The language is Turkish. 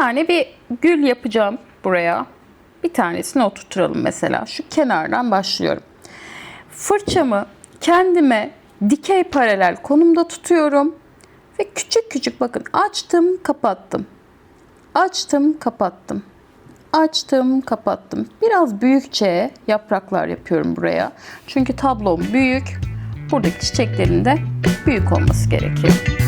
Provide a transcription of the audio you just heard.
tane bir gül yapacağım buraya. Bir tanesini oturturalım mesela. Şu kenardan başlıyorum. Fırçamı kendime dikey paralel konumda tutuyorum. Ve küçük küçük bakın açtım kapattım. Açtım kapattım. Açtım kapattım. Biraz büyükçe yapraklar yapıyorum buraya. Çünkü tablom büyük. Buradaki çiçeklerin de büyük olması gerekiyor.